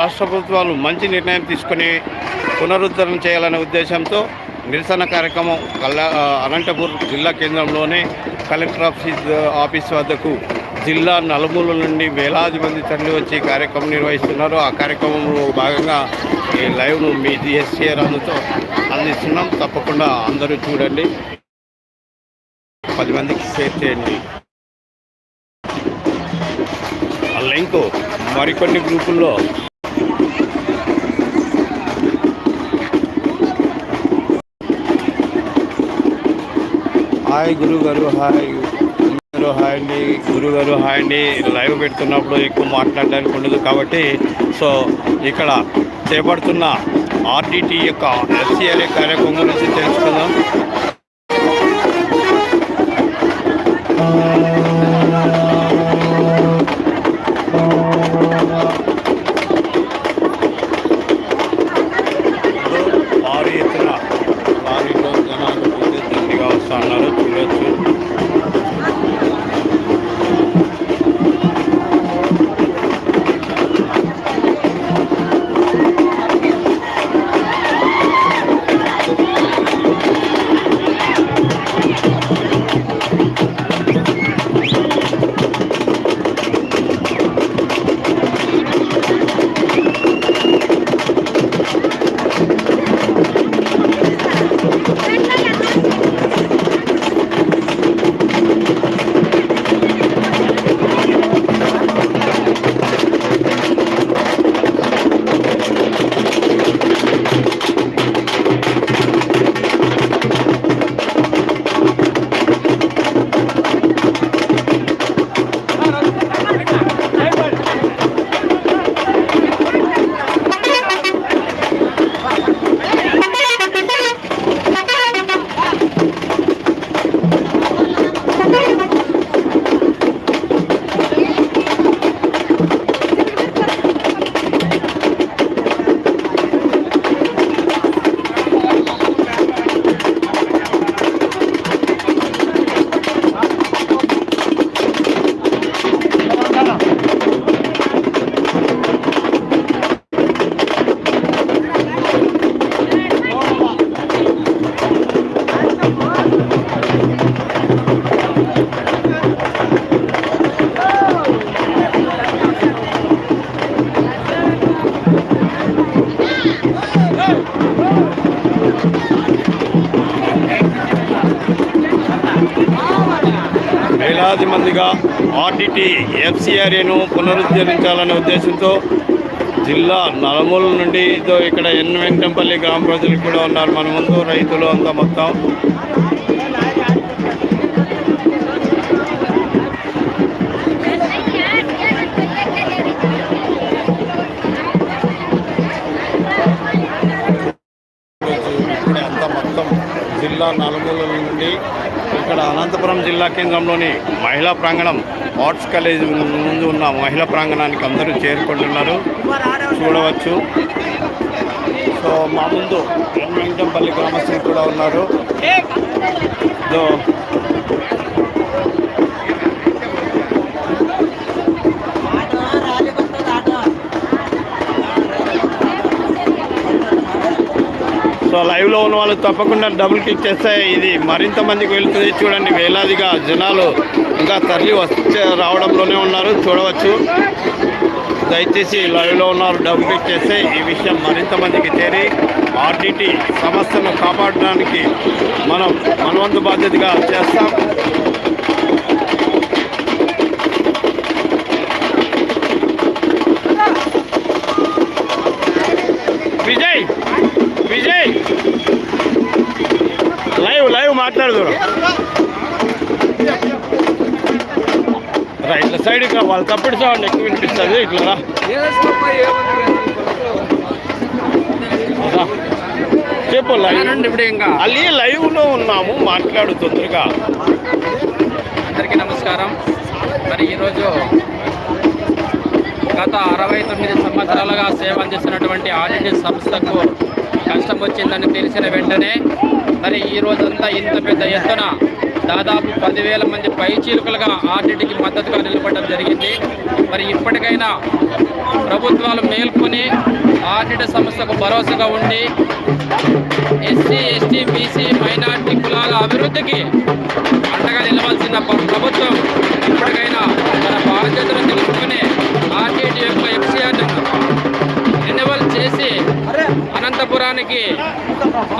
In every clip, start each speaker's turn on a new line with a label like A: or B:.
A: రాష్ట్ర ప్రభుత్వాలు మంచి నిర్ణయం తీసుకొని పునరుద్ధరణ చేయాలనే ఉద్దేశంతో నిరసన కార్యక్రమం కల్లా అనంతపూర్ జిల్లా కేంద్రంలోనే కలెక్టర్ ఆఫీస్ ఆఫీస్ వద్దకు జిల్లా నలుమూల నుండి వేలాది మంది తరలి వచ్చి కార్యక్రమం నిర్వహిస్తున్నారు. ఆ కార్యక్రమంలో భాగంగా ఈ లైవ్ను మీ జిఎస్టీఆర్ అందుతో అందిస్తున్నాం. తప్పకుండా అందరూ చూడండి. పది మందికి షేర్ చేయండి ఆ లింక్ మరికొన్ని గ్రూపుల్లో హాయ్ గురుగారు హాయ్. గారు హాయ్ అండి. గురుగారు హాయ్ అండి. లైవ్ పెడుతున్నప్పుడు ఎక్కువ మాట్లాడడానికి ఉండదు కాబట్టి సో ఇక్కడ చేపడుతున్న ఆర్డిటి యొక్క ఎస్సీఎల్ఏ కార్యక్రమం గురించి తెలుసుకుందాం. వేలాది మందిగా ఆర్డిటి ఎఫ్సిఆర్ఏను పునరుద్ధరించాలనే ఉద్దేశంతో జిల్లా నలుమూల నుండి ఇదో ఇక్కడ ఎన్వెంటంపల్లి గ్రామ ప్రజలు కూడా ఉన్నారు. మన ముందు రైతులు అంతా మొత్తం జిల్లా కేంద్రంలోని మహిళా ప్రాంగణం ఆర్ట్స్ కాలేజ్ ముందు ఉన్న మహిళా ప్రాంగణానికి అందరూ చేరుకుంటున్నారు. చూడవచ్చు. సో మా ముందు వెంకటంపల్లి గ్రామస్తులు కూడా ఉన్నారు. సో లైవ్లో ఉన్న వాళ్ళు తప్పకుండా డబుల్ క్లిక్ చేస్తే ఇది మరింత మందికి వెళ్తుంది. చూడండి వేలాదిగా జనాలు ఇంకా తరలి వచ్చే రావడంలోనే ఉన్నారు. చూడవచ్చు. దయచేసి లైవ్లో ఉన్నారు డబుల్ క్లిక్ చేస్తే ఈ విషయం మరింత మందికి చేరి ఆర్డిటీ సమస్యను కాపాడడానికి మనం మనవంతు బాధ్యతగా చేస్తాం. మాట్లాడదు రా ఇట్లా సైడ్ వాళ్ళు తప్పుడు సౌండ్ ఎక్కువ వినిపిస్తుంది ఇట్లా చెప్పు లైవ్
B: ఇప్పుడు ఇంకా.
A: అల్లి లైవ్లో ఉన్నాము మాట్లాడు తొందరగా.
B: అందరికీ నమస్కారం. మరి ఈరోజు గత అరవై తొమ్మిది సంవత్సరాలుగా సేవ అందిస్తున్నటువంటి ఆర్డిటి సంస్థకు కష్టం వచ్చిందని తెలిసిన వెంటనే మరి ఈ రోజంతా ఇంత పెద్ద ఎత్తున దాదాపు పదివేల మంది పైచీలుకలుగా ఆర్డిటికి మద్దతుగా నిలబడడం జరిగింది. మరి ఇప్పటికైనా ప్రభుత్వాలు మేల్కొని ఆర్డిట్ సంస్థకు భరోసాగా ఉండి ఎస్సీ ఎస్టీ బీసీ మైనార్టీ కులాల అభివృద్ధికి అండగా నిలవాల్సిన ప్రభుత్వం ఇప్పటికైనా తన బాధ్యతను తెలుసుకుని ఆర్టీటీ యొక్క ఎఫ్సీఆర్ రెన్యువల్ చేసి అనంతపురానికి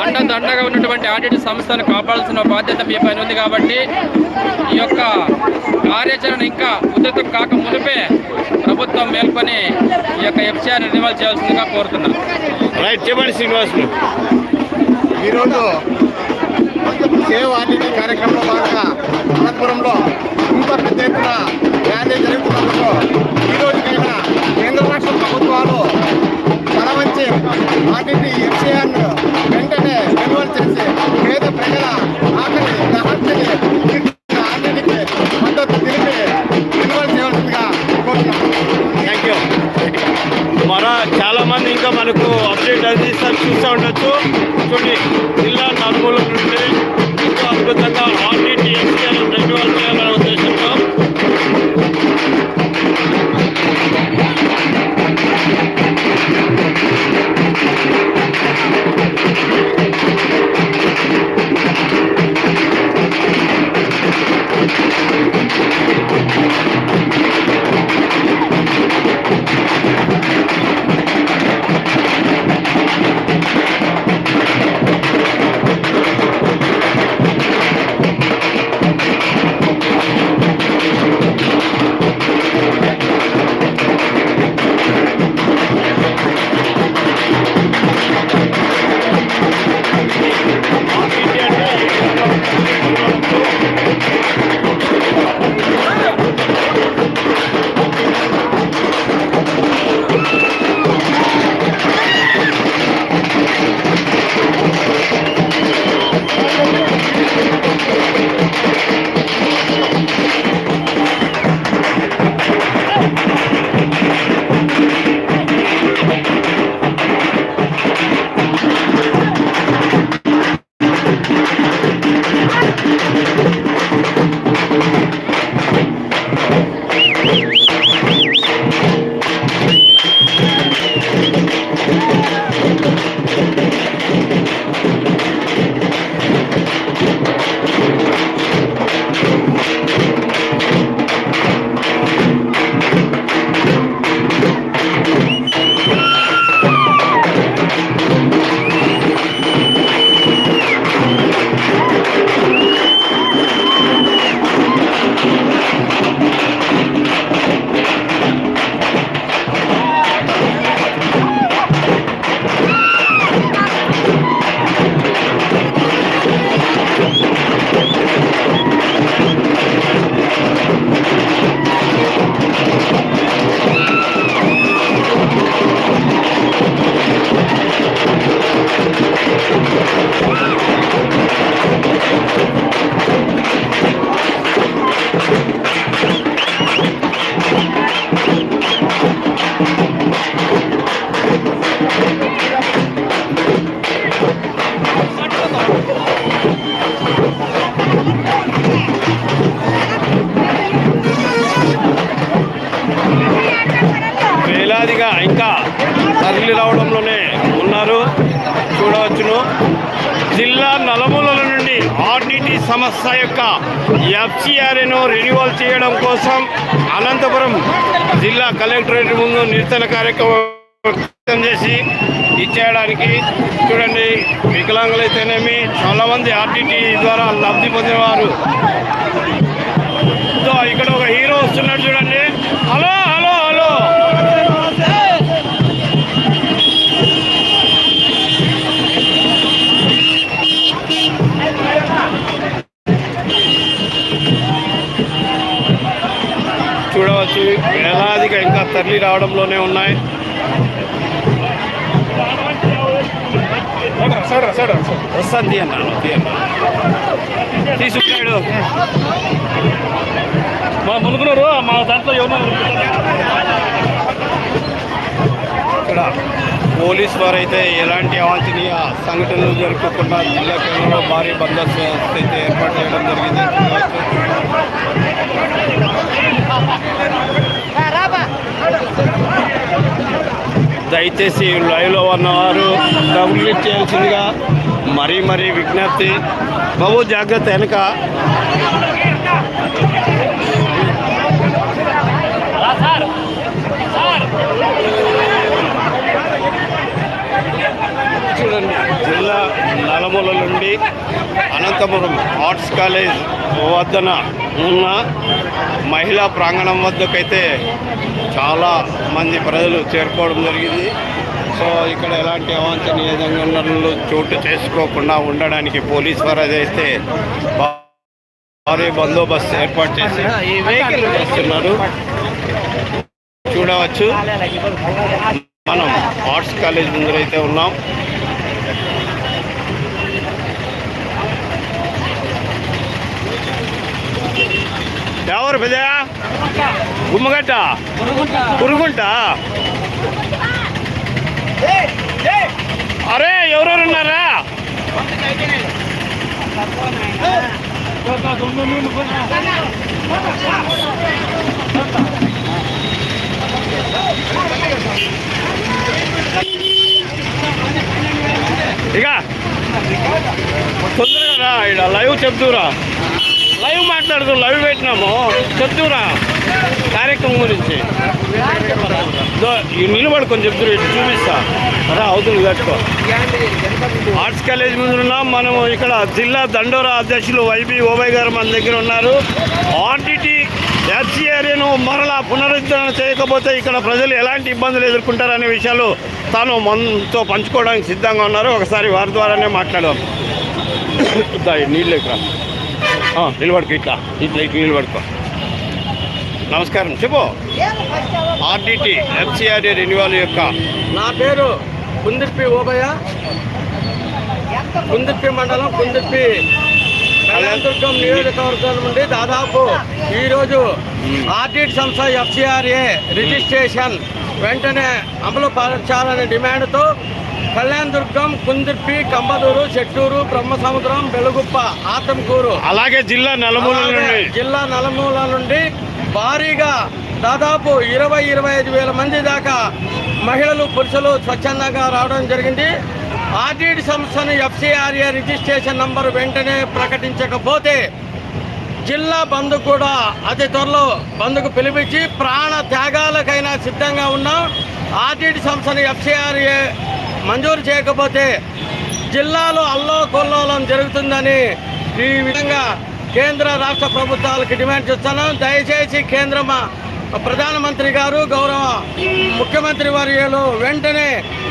B: అండదండగా ఉన్నటువంటి ఆడిట్ సంస్థను కాపాడాల్సిన బాధ్యత మీ పైన ఉంది కాబట్టి ఈ యొక్క కార్యాచరణ ఇంకా ఉధృతం కాక మునిపే ప్రభుత్వం మేల్కొని ఈ యొక్క ఎఫ్సీఆర్ రెన్యువల్ చేయాల్సిందిగా కోరుతున్నాను.
A: రైట్ చెప్పండి శ్రీనివాసులు
C: ఈరోజు సేవ్ ఆర్టీటీ కార్యక్రమంలో భాగంగా అనంతపురంలో ఇంత పెద్ద ఎత్తున ర్యాలీ జరుగుతున్నందుకు ఈ రోజుకైనా కేంద్ర రాష్ట్ర ప్రభుత్వాలు చేసి వాటిని ఎఫ్సీఆర్ను వెంటనే కొనుగోలు చేసి పేద ప్రజల ఆకలి దహర్తిని అన్నిటికీ మద్దతు తెలిపి కొనుగోలు చేయవలసిందిగా
A: థ్యాంక్ యూ మరో చాలామంది ఇంకా మనకు అప్డేట్ అందిస్తారు చూస్తూ ఉండొచ్చు. చూడండి జిల్లా నలుగురు నుండి ఇంకా అద్భుతంగా జిల్లా కలెక్టరేట్ ముందు నిరసన కార్యక్రమం చేసి ఇచ్చేయడానికి చూడండి వికలాంగులైతేనేమి చాలామంది ఆర్టీటీ ద్వారా లబ్ధి పొందినవారు. ఇక్కడ ఒక హీరో వస్తున్నాడు చూడండి. హలో తరలి రావడంలోనే ఉన్నాయి. వస్తుంది తీయన్నాను తీసుకున్నాడు.
D: మా మునుగునరు మా దాంట్లో ఎవరు
A: ఇక్కడ పోలీస్ వారైతే ఎలాంటి అవాంఛనీయ సంఘటనలు జరగకుండా జిల్లా కేంద్రంలో భారీ బందోబస్తు అయితే ఏర్పాటు చేయడం జరిగింది. దయచేసి లైవ్లో ఉన్నవారు కంప్లీట్ చేయాల్సిందిగా మరీ మరీ విజ్ఞప్తి. బహు జాగ్రత్త వెనక. అనంతపురం ఆర్ట్స్ కాలేజ్ వద్దన ఉన్న మహిళా ప్రాంగణం వద్దకైతే చాలా మంది ప్రజలు చేరుకోవడం జరిగింది. సో ఇక్కడ ఎలాంటి అవాంఛనీయ సంఘటనలు చోటు చేసుకోకుండా ఉండడానికి పోలీస్ వారు అదైతే భారీ బందోబస్తు ఏర్పాటు చేసి చేస్తున్నారు. చూడవచ్చు. మనం ఆర్ట్స్ కాలేజ్ ముందరైతే ఉన్నాం. ఎవరు పెద్ద గుమ్మగట్ట పురుగుంట. అరే ఎవరెవరు ఉన్నారా? ఇక తొందరగా రా ఇక్కడ లైవ్ చెప్తురా లైవ్ మాట్లాడుకున్నాం లైవ్ పెట్టినాము. చెప్తురా కార్యక్రమం గురించి. నిలబడి కొంచెం చెప్తురు ఇటు చూపిస్తా. రా అవుతుంది కట్టుకో. ఆర్ట్స్ కాలేజ్ ముందు ఉన్నాం మనం ఇక్కడ జిల్లా దండోరా అధ్యక్షులు వైబి ఓబై గారు మన దగ్గర ఉన్నారు. ఆర్టీటీ ఎఫ్సిఆర్ఏను మరలా పునరుద్ధరణ చేయకపోతే ఇక్కడ ప్రజలు ఎలాంటి ఇబ్బందులు ఎదుర్కొంటారనే విషయాలు తాను మనతో పంచుకోవడానికి సిద్ధంగా ఉన్నారు. ఒకసారి వారి ద్వారానే మాట్లాడదాం. నీళ్ళు ఇక్కడ నిలబడుకో ఇట్లా. ఇట్లా ఇట్లా నిలబడుకో. నమస్కారం. చెప్పు. ఆర్డిటి ఎఫ్సిఆర్ఏ రెన్యువల్ యొక్క
E: నా పేరు కుందిప్పి ఓబయ్య. కుందిప్పి మండలం కుందిప్పి కళ్యాణదుర్గం నియోజకవర్గం నుండి దాదాపు ఈరోజు ఆర్డిట్ సంస్థ ఎఫ్సిఆర్ఏ రిజిస్ట్రేషన్ వెంటనే అమలు పరచాలనే డిమాండ్తో కళ్యాణదుర్గం కుందిప్పి కంబదూరు చెట్టూరు బ్రహ్మసముద్రం బెలుగుప్ప ఆతంకూరు.
A: అలాగే జిల్లా నలుమూల నుండి.
E: జిల్లా నలుమూల నుండి భారీగా దాదాపు ఇరవై ఇరవై ఐదు వేల మంది దాకా మహిళలు పురుషులు స్వచ్ఛందంగా రావడం జరిగింది. ఆర్టీడీ సంస్థను ఎఫ్సిఆర్ఏ రిజిస్ట్రేషన్ నంబర్ వెంటనే ప్రకటించకపోతే జిల్లా బంద్ కూడా అతి త్వరలో బంద్కు పిలిపించి ప్రాణ త్యాగాలకైనా సిద్ధంగా ఉన్నాం. ఆర్టీడీ సంస్థను ఎఫ్సిఆర్ఏ మంజూరు చేయకపోతే జిల్లాలో అల్లో కొల్లోలం జరుగుతుందని ఈ విధంగా కేంద్ర రాష్ట్ర ప్రభుత్వాలకు డిమాండ్ చేస్తున్నాం. దయచేసి కేంద్ర ప్రధానమంత్రి గారు గౌరవ ముఖ్యమంత్రి వర్యులు వెంటనే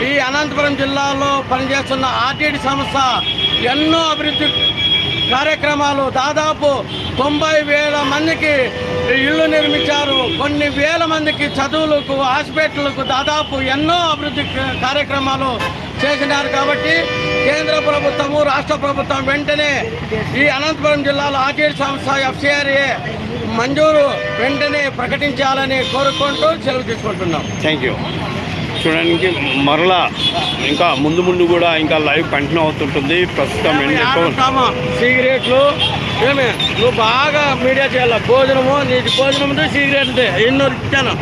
E: ఈ అనంతపురం జిల్లాలో పనిచేస్తున్న ఆర్టీడీ సంస్థ ఎన్నో అభివృద్ధి కార్యక్రమాలు దాదాపు తొంభై వేల మందికి ఇళ్ళు నిర్మించారు. కొన్ని వేల మందికి చదువులకు హాస్పిటల్కు దాదాపు ఎన్నో అభివృద్ధి కార్యక్రమాలు చేసినారు కాబట్టి కేంద్ర ప్రభుత్వము రాష్ట్ర ప్రభుత్వం వెంటనే ఈ అనంతపురం జిల్లాలో ఆర్టీడీ సంస్థ ఎఫ్సిఆర్ఏ మంజూరు వెంటనే ప్రకటించాలని కోరుకుంటూ సెలవు తీసుకుంటున్నాం.
A: థ్యాంక్ యూ చూడడానికి మరలా ఇంకా ముందు ముందు కూడా ఇంకా లైవ్ కంటిన్యూ అవుతుంటుంది. ప్రస్తుతం
E: సిగరెట్లు ఏమి నువ్వు బాగా మీడియా చేయాలి? భోజనము నీటి భోజనం సిగరెట్ ఎన్నో ఇచ్చాను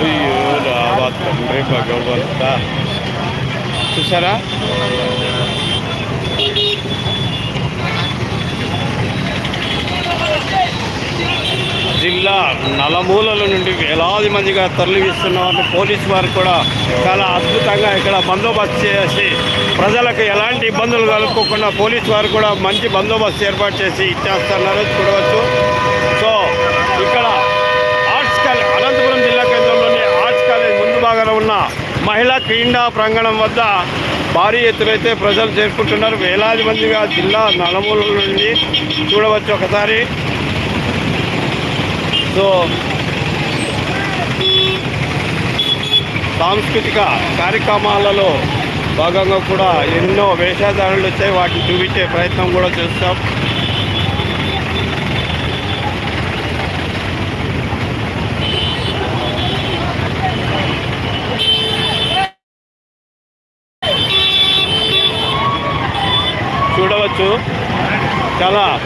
A: అయ్యో రావా తండ్రి భగవంత. చూసారా? జిల్లా నలమూలల నుండి వేలాది మందిగా తరలిస్తున్న వారిని పోలీసు వారు కూడా చాలా అద్భుతంగా ఇక్కడ బందోబస్తు చేసి ప్రజలకు ఎలాంటి ఇబ్బందులు కలుపుకోకుండా పోలీసు వారు కూడా మంచి బందోబస్తు ఏర్పాటు చేసి ఇచ్చేస్తున్నారు. చూడవచ్చు. సో ఇక్కడ ఆర్ట్స్ కాలేజ్ అనంతపురం జిల్లా కేంద్రంలోని ఆర్ట్స్ కాలేజ్ ముందు భాగంలో ఉన్న మహిళా క్రీడా ప్రాంగణం వద్ద భారీ ఎత్తునైతే ప్రజలు చేరుకుంటున్నారు. వేలాది మందిగా జిల్లా నలమూల నుండి చూడవచ్చు ఒకసారి. సో సాంస్కృతిక కార్యక్రమాలలో భాగంగా కూడా ఎన్నో వేషధారణలు వచ్చాయి. వాటిని చూపించే ప్రయత్నం కూడా చేస్తాం. చూడవచ్చు. చాలా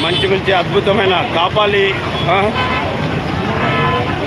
A: మంచి మంచి అద్భుతమైన కాపాలి.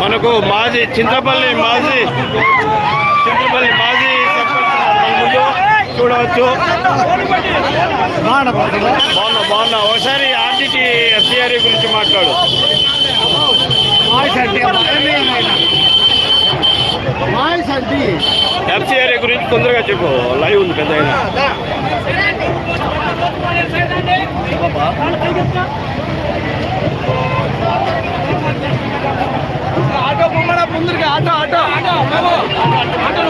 A: మనకు మాజీ చింతపల్లి మాజీ చింతపల్లి మాజీ చూడవచ్చు. బాగున్నా బాగున్నా. ఒకసారి ఆర్టీటీ ఎఫ్సిఆర్ఏ గురించి మాట్లాడు. ఎఫ్సిఆర్ఏ గురించి తొందరగా చెప్పు. లైవ్ ఉంది పెద్ద
E: ఆటో బొమ్మడ ముందరికి auto auto auto auto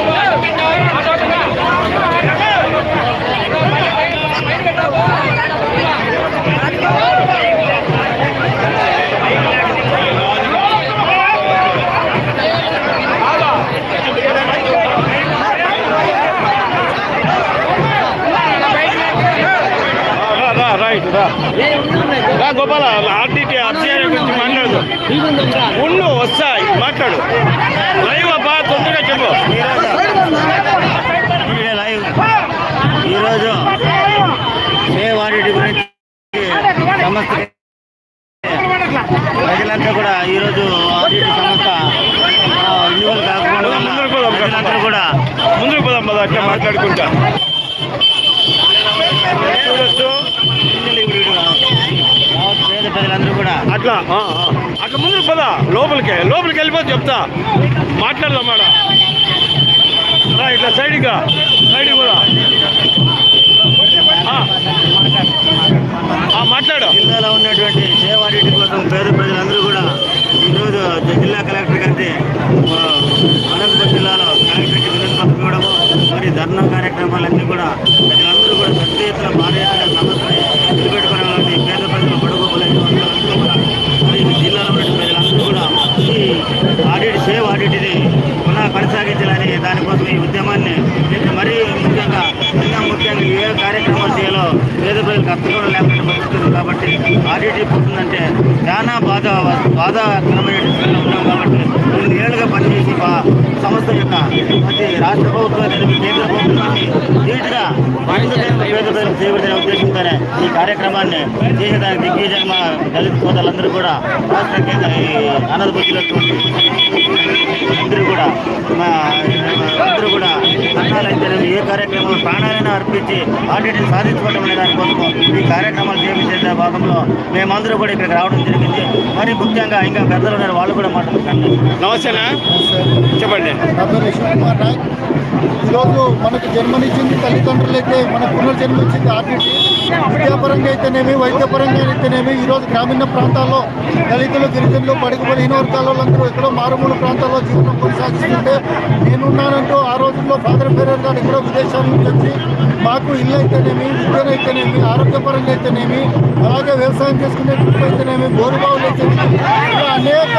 A: Gopala RTT FCRA గురించి మాట్లాడు. ఉండు వస్తాయి మాట్లాడు. లైవ్ అబ్బా తొందరగా చెప్పు.
F: లైవ్. ఈరోజు సేవారెడ్డి గురించి సంస్థ ప్రజలంతా కూడా ఈరోజు ఆడిట్ సంస్థ
A: ముందుకు పోదాం
F: ప్రజలందరూ కూడా
A: ముందుకు పోదాం పద అట్లా మాట్లాడుకుంటా చూడొచ్చు
F: యావత్ పేద ప్రజలందరూ కూడా
A: అట్లా అట్లా ముందుకు పదా లోపలికి లోపలికి వెళ్ళిపోతే చెప్తా. మాట్లాడదాం మాడ రా ఇట్లా సైడ్గా సైడ్ కూడా మాట్లాడు.
F: జిల్లాలో ఉన్నటువంటి సేవారెడ్డి కోసం పేద ప్రజలందరూ కూడా ఈరోజు జిల్లా కలెక్టర్ గారి అనంతపురం జిల్లాలో కలెక్టర్కి వినతి పంపించడము మరి ధర్నా కార్యక్రమాలన్నీ కూడా ప్రజలందరూ కూడా పెద్ద ఎత్తున భారీ చాలా బాధ ఉన్నాం కాబట్టి రెండు ఏళ్ళుగా పనిచేసి సంస్థ యొక్క ప్రతి రాష్ట్ర ప్రభుత్వం కేంద్ర ప్రభుత్వానికి నీటిగా పేద ప్రజలకు చేయబడిన ఉద్దేశంతోనే ఈ కార్యక్రమాన్ని చేసేదానికి దిగ్విజయం మా దళిత సోదరులందరూ కూడా రాష్ట్ర కేంద్ర ఈ అనంతపురంలో అందరూ కూడా మా అందరూ కూడా అన్నాలైతేనేమి ఏ కార్యక్రమం ప్రాణాలైనా అర్పించి ఆడిట్ని సాధించుకోవడం అనే దానికోసం ఈ కార్యక్రమాలు చేపించే భాగంలో మేమందరూ కూడా ఇక్కడికి రావడం జరిగింది. మరి ముఖ్యంగా ఇంకా పెద్దలు ఉన్నారు వాళ్ళు కూడా మాట్లాడుతున్నారు
A: నమస్తేనా చెప్పండి.
G: ఈరోజు మనకు జన్మనిచ్చింది తల్లిదండ్రులైతే మన పునర్జన్మ వచ్చింది ఆర్టీటీ విద్యాపరంగా అయితేనేమి వైద్యపరంగా అయితేనేమి ఈరోజు గ్రామీణ ప్రాంతాల్లో దళితులు గిరిజనులు బడుగు బలహీన వర్గాల వాళ్ళందరూ ఎక్కడో మారుమూల ప్రాంతాల్లో జీవనం కొనసాగిస్తుంటే నేనున్నానంటూ ఆ రోజుల్లో ఫాదర్ ఫెరర్ గారు ఎక్కడో విదేశాల నుంచి వచ్చి మాకు ఇల్లు అయితేనేమి విద్యనైతేనేమి ఆరోగ్యపరంగా అయితేనేమి అలాగే వ్యవసాయం చేసుకునే గ్రూప్ అయితేనేమి బోరుబావులు అయితేనేమి ఇలా అనేక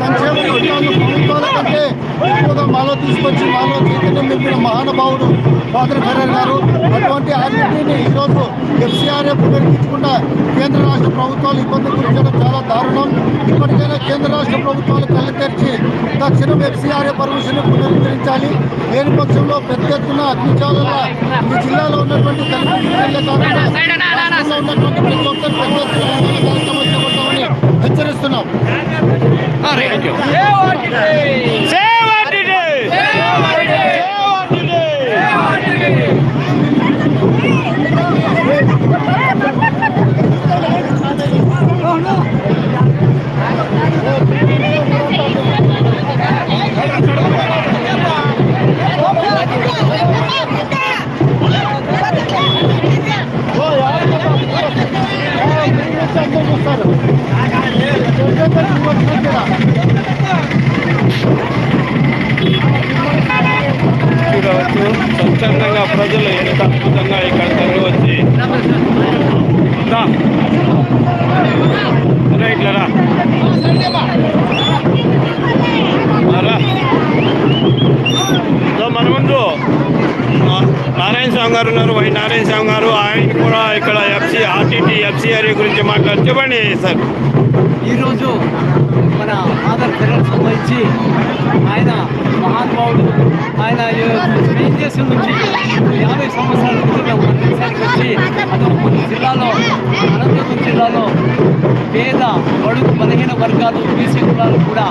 G: సంక్షేమ పథకాలు ప్రభుత్వాల కంటే ఎక్కువగా మాలో తీసుకొచ్చి మాలో చైతన్యం నింపిన మహానుభావుడు ఫాదర్ ఫెరర్ గారు. అటువంటి ఆర్మీని ఈరోజు ఎఫ్సీఆర్ఏ పునరుద్ధరించకుండా కేంద్ర రాష్ట్ర ప్రభుత్వాలు ఇబ్బంది గురించడం చాలా దారుణం. ఇప్పటికైనా కేంద్ర రాష్ట్ర ప్రభుత్వాలు కళ్ళు తెరిచి తక్షణం ఎఫ్సీఆర్ఏ పర్మిషన్ పునరుద్ధరించాలి. లేని పక్షంలో పెద్ద ఎత్తున అగ్నిచాల ఈ జిల్లాలో ఉన్నటువంటి కాకుండా ఉన్నటువంటి ప్రతి ఒక్కరు పెద్ద ఎత్తున ఆందోళన కార్యక్రమం చేపడతామని హెచ్చరిస్తున్నాం.
A: చూడవచ్చు. స్వచ్ఛందంగా ప్రజలు ఎంత అద్భుతంగా ఇక్కడ తరలి వచ్చి మన ముందు నారాయణ స్వామి గారు ఉన్నారు. వై నారాయణ స్వామి గారు ఆయన కూడా ఇక్కడ ఎఫ్సి ఆర్టీటీ ఎఫ్సిఆర్ఏ గురించి మాట్లాడుతూ చెప్పండి సార్.
H: ఈరోజు ఆయన ఆధార్ కిరణ్ సంబంధించి ఆయన మహానుభావుడు. ఆయన స్పెయిన్ దేశం నుంచి యాభై సంవత్సరాల క్రితం మన దేశానికి వచ్చి అతను మన జిల్లాలో అనంతపురం జిల్లాలో పేద బడుగు బలహీన వర్గాలు బీసీ కులాలు కూడా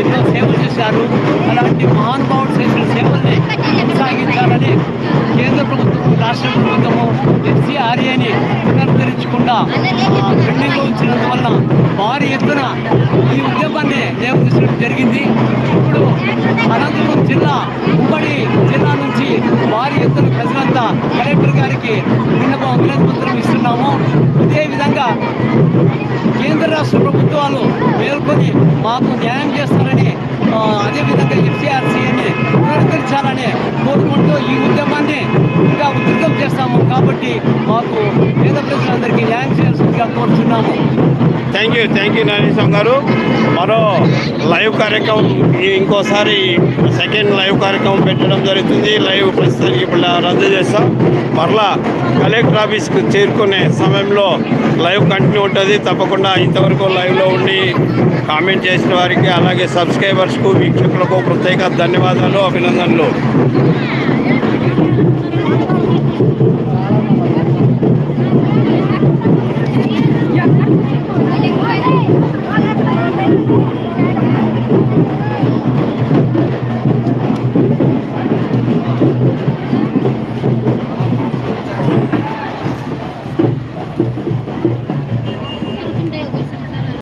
H: ఎన్నో సేవలు చేశారు. అలాంటి మహానుభావుడు చేసిన సేవల్ని కొనసాగించాలని కాకుండా బిల్డింగ్ వచ్చినందు వలన భారీ ఎత్తున ఈ ఉద్యమాన్ని లేవదీసడం జరిగింది. ఇప్పుడు అనంతపురం జిల్లా ఉమ్మడి జిల్లా నుంచి భారీ ఎత్తున ప్రజలంతా కలెక్టర్ గారికి విన్నపం వినతి ఇస్తున్నాము. ఇదే విధంగా కేంద్ర రాష్ట్ర ప్రభుత్వాలు మేల్కొని మాకు న్యాయం చేస్తారని అదేవిధంగా ఎఫ్సిఆర్సీని పునరుద్ధరించాలని కోరుకుంటూ ఈ ఉద్యమాన్ని ఇంకా ఉధృతం చేస్తాము. కాబట్టి మాకు పేద ప్రజలందరికీ న్యాయం చేయాల్సిందిగా కోరుతున్నాము
A: thank you thank you Narayana garu. మరో లైవ్ కార్యక్రమం ఇంకోసారి సెకండ్ లైవ్ కార్యక్రమం పెట్టడం జరుగుతుంది. లైవ్ ప్రస్తుతానికి ఇప్పుడు రద్దు చేస్తాం. మరలా కలెక్టర్ ఆఫీస్కి చేరుకునే సమయంలో లైవ్ కంటిన్యూ ఉంటుంది. తప్పకుండా ఇంతవరకు లైవ్లో ఉండి కామెంట్ చేసిన వారికి అలాగే సబ్స్క్రైబర్స్ సబ్స్క్రైబర్స్కు వీక్షకులకు ప్రత్యేక ధన్యవాదాలు అభినందనలు.